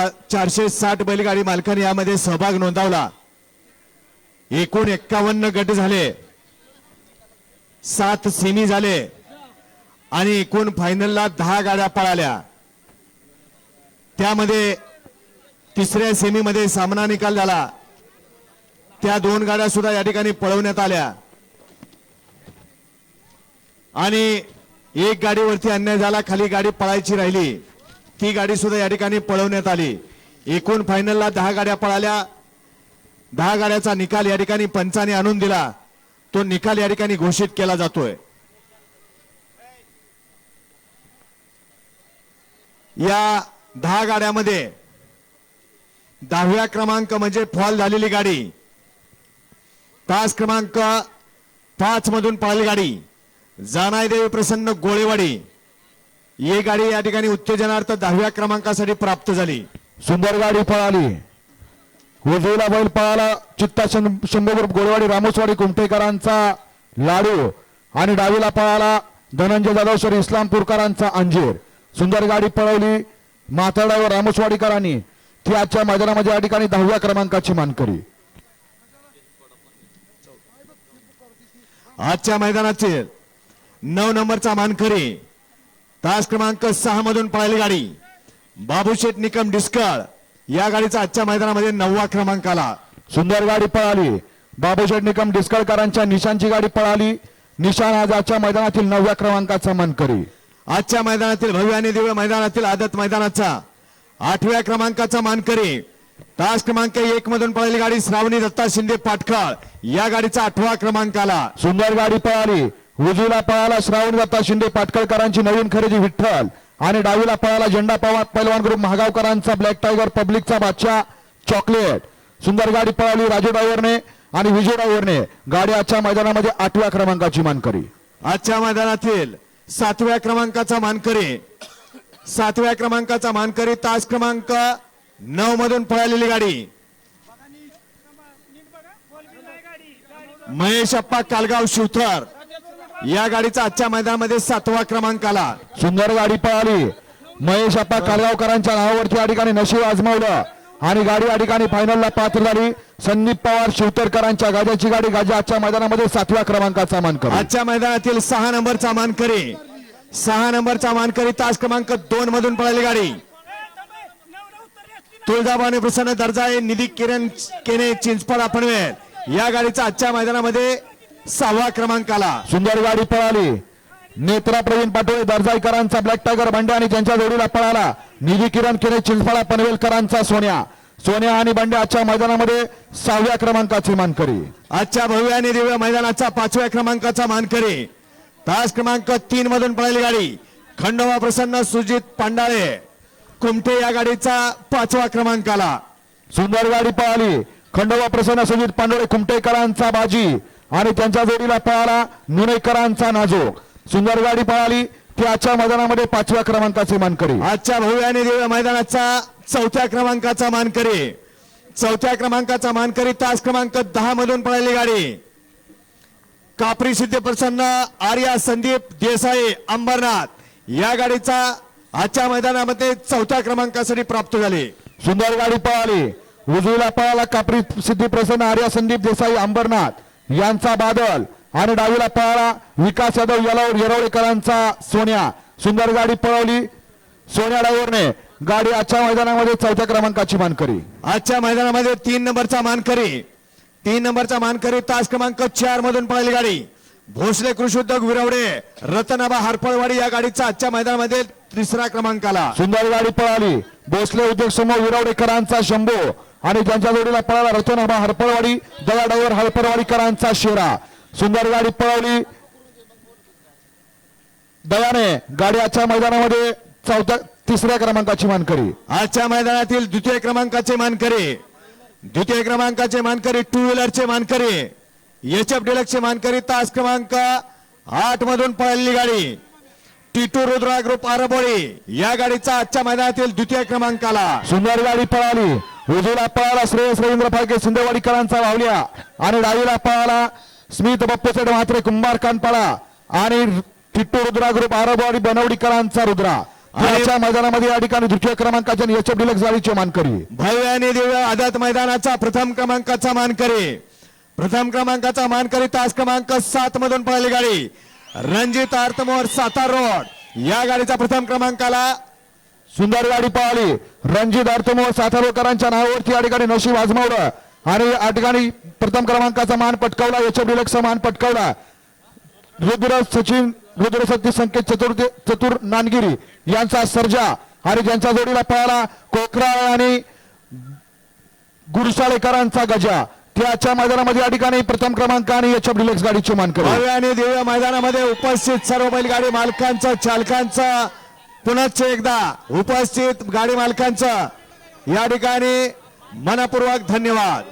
चारशे साठ बैलगाडी मालकाने यामध्ये सहभाग नोंदवला. एकूण एक्कावन्न गट झाले. सात सेमी झाले. आणि एकूण फायनलला दहा गाड्या पळाल्या. त्यामध्ये तिसऱ्या सेमीमध्ये सामना निकाल झाला. त्या दोन गाड्या सुद्धा या ठिकाणी पळवण्यात आल्या. आणि एक गाडीवरती अन्याय झाला खाली गाडी पळायची राहिली. ती गाडी सुद्धा या ठिकाणी पळवण्यात आली. एकूण फायनलला दहा गाड्या पळाल्या. दहा गाड्याचा निकाल या ठिकाणी पंचाने आणून दिला. तो निकाल या ठिकाणी घोषित केला जातोय. या दहा गाड्यामध्ये दहाव्या क्रमांक म्हणजे फॉल झालेली गाडी. तास क्रमांक पाच मधून पळाली गाडी. जानाय देवी प्रसन्न गोळेवाडी. ही गाडी या ठिकाणी उत्तेजनार्थ दहाव्या क्रमांकासाठी प्राप्त झाली. सुंदर गाडी पळाली. उजवीला बैल पळाला. चित्ता शंभूर गोळवाडी रामोसवाडी कुमठेकरांचा लाडू. आणि डावीला पळाला धनंजय जाधव सर इस्लामपूरकरांचा अंजीर. सुंदर गाडी पळवली माथाडावर रामोसवाडीकरांनी. ती आजच्या मैदानामध्ये या ठिकाणी दहाव्या क्रमांकाची मानकरी. आजच्या मैदानाचे नऊ नंबरचा मानकरी तास क्रमांक सहा मधून पळाली गाडी. बाबूशेठ निकम डिस्कळ या गाडीचा आजच्या मैदानामध्ये नववा क्रमांक आला. सुंदर गाडी पळाली. बाबूशेठ निकम डिस्कळकरांच्या निशांची गाडी पळाली. निशाण आज आजच्या मैदानातील नवव्या क्रमांकाचा मानकरी. आजच्या मैदानातील भव्य आणि दिव्य मैदानातील आदत मैदानाचा आठव्या क्रमांकाचा मानकरी. तास क्रमांक एक मधून पळाली गाडी श्रावणी दत्ता शिंदे पाटखळ. या गाडीचा आठवा क्रमांक आला. सुंदर गाडी पळाली. उजवीला पळाला श्रावण दत्ता शिंदे पाटकळकरांची नवीन खरेदी विठ्ठल. आणि डावीला पळाला झेंडा पवार पैलवान ग्रुप महागावकरांचा ब्लॅक टायगर पब्लिकचा बादशाह चॉकलेट. सुंदर गाडी पळाली राजू डायव्हरने आणि विजय डायव्हरने गाडी आजच्या मैदानामध्ये आठव्या क्रमांकाची मानकरी. आजच्या मैदानातील सातव्या क्रमांकाचा मानकरी. सातव्या क्रमांकाचा मानकरी तास क्रमांक नऊ मधून पळालेली गाडी. महेश अप्पा कालगाव शिवथर. या गाडीचा आजच्या मैदानामध्ये सातवा क्रमांक आला. सुंदर गाडी पळाली. महेश अप्पा कालगावकरांच्या नावावरती या ठिकाणी नशीब आजमावलं. आणि गाडी या ठिकाणी फायनलला पात्र झाली. संदीप पवार शिवतरकरांच्या गाजाची गाडी गाजा आजच्या मैदानामध्ये सातव्या क्रमांकाचा मानकरी आजच्या मैदानातील सहा नंबरचा मानकरी सहा नंबरचा मानकरी तास क्रमांक दोन मधून पळाली गाडी. तुळजाभवानी प्रसन्न दर्जाळे निधी किरण केने चिंचपड पनवेल या गाडीचा आजच्या मैदानामध्ये सहावा क्रमांक आला सुंदर गाडी पळाली. नेत्रा प्रवीण पाटोळे दर्जाईकरांचा ब्लॅक टायगर बंड्या आणि त्यांच्या जोडीला पळाला. निधी किरण किरे चिंचफळा पनवेलकरांचा सोन्या. सोन्या आणि बंड्या आजच्या मैदानामध्ये सहाव्या क्रमांकाची मानकरी. आजच्या भव्य आणि दिव्य मैदानाचा पाचव्या क्रमांकाचा मानकरी. तास क्रमांक तीन मधून पळाली गाडी. खंडोबा प्रसन्न सुजित पांडाळे. कुमठे या गाडीचा पाचवा क्रमांक आला सुंदर गाडी पळाली. खंडोबा प्रसन्न सुजित पांडोळे कुमटेकरांचा बाजी. आणि त्यांच्या जोडीला पळाला नुनेकरांचा नाजूक. सुंदर गाडी पळाली. ती आजच्या मैदानामध्ये पाचव्या क्रमांकाची मानकरी. आजच्या भव्य आणि दिव्य मैदानाचा चौथ्या क्रमांकाचा मानकरी. चौथ्या क्रमांकाचा मानकरी तास क्रमांक दहा मधून पळाली गाडी. कापरी सिद्धी प्रसन्न आर्या संदीप देसाई अंबरनाथ या गाडीचा आजच्या मैदानामध्ये चौथ्या क्रमांकासाठी प्राप्त झाली. सुंदर गाडी पळाली. उजवीला पळाला कापरी सिद्धी प्रसन्न आर्या संदीप देसाई अंबरनाथ. यांचा बादल आणि डावीला पळाला विकास यादव यलावर येरवडेकरांचा सोन्या. सुंदर गाडी पळवली. सोन्या डायव्हरने गाडी आजच्या मैदानामध्ये चौथ्या क्रमांकाची मानकरी. आजच्या मैदानामध्ये तीन नंबरचा मानकरी. तीन नंबरचा मानकरी तास क्रमांक चार मधून पळाली गाडी. भोसले कृषी उद्योग विरवडे रतनाबा हरपळवाडी या गाडीचा आजच्या मैदानामध्ये तिसरा क्रमांक आला सुंदर गाडी पळाली. भोसले उद्योग समूह विरवडेकरांचा शंभू. आणि त्यांच्या जोडीला पळाला रतनाबा हरपळवाडी दया डायव्हर हरपळवाडीकरांचा शेरा सुंदर गाडी पळवली. दयाने गाडी आजच्या मैदानामध्ये चौथ्या तिसऱ्या क्रमांकाची मानकरी. आजच्या मैदानातील द्वितीय क्रमांकाचे मानकरी द्वितीय क्रमांकाचे मानकरी टू व्हीलरचे मानकरी एच एफ डिलक्सचे मानकरी तास क्रमांक आठ मधून पळालेली गाडी. टिटू रुद्रा ग्रुप आरबोळी या गाडीचा आजच्या मैदानातील द्वितीय क्रमांक आला सुंदर गाडी पळाली. उजवीला पळाला श्रेयस रवींद्र फाळके सिंदेवाडीकरांचा वावल्या. आणि डावीला पळाला स्मित बप्पूसेठ म्हात्रे कुंभार कानपाळा आणि टिट्टू रुद्रा ग्रुप आरबवाडी बनवडीकरांचा रुद्रा. त्याच्या मैदानामध्ये या ठिकाणी द्वितीय क्रमांकाच्या एच एफ डिलक्स गाडीचे मानकरी भव्य आणि दिव्य आझाद मैदानाचा प्रथम क्रमांकाचा मानकरी. प्रथम क्रमांकाचा मानकरी तास क्रमांक सात मधून पळाली गाडी. रणजित आर्तमोर सातार रोड. या गाडीचा प्रथम क्रमांकाला सुंदर गाडी पळाली. रणजित अर्थमोह सातारोकरांच्या नावावरती या ठिकाणी नशीब आजमावलं. आणि या ठिकाणी प्रथम क्रमांकाचा मान पटकावला. एच डिलक्सचा मान पटकावला. रुद्र सचिन रुद्र सती संकेत चतुर्थ चतुर नानगिरी यांचा सर्जा आणि ज्यांच्या जोडीला पळाला कोकरा आणि गुरसाळेकरांचा गजा. त्याच्या मैदानामध्ये या ठिकाणी प्रथम क्रमांक आणि एच एफ डिलक्स गाडीची मानकरी भव्य आणि दिव्य मैदानामध्ये उपस्थित सर्व बैलगाडी मालकांचा चालकांचा पुनश्च एकदा उपस्थित गाडी मालकांचं या ठिकाणी मनपूर्वक धन्यवाद.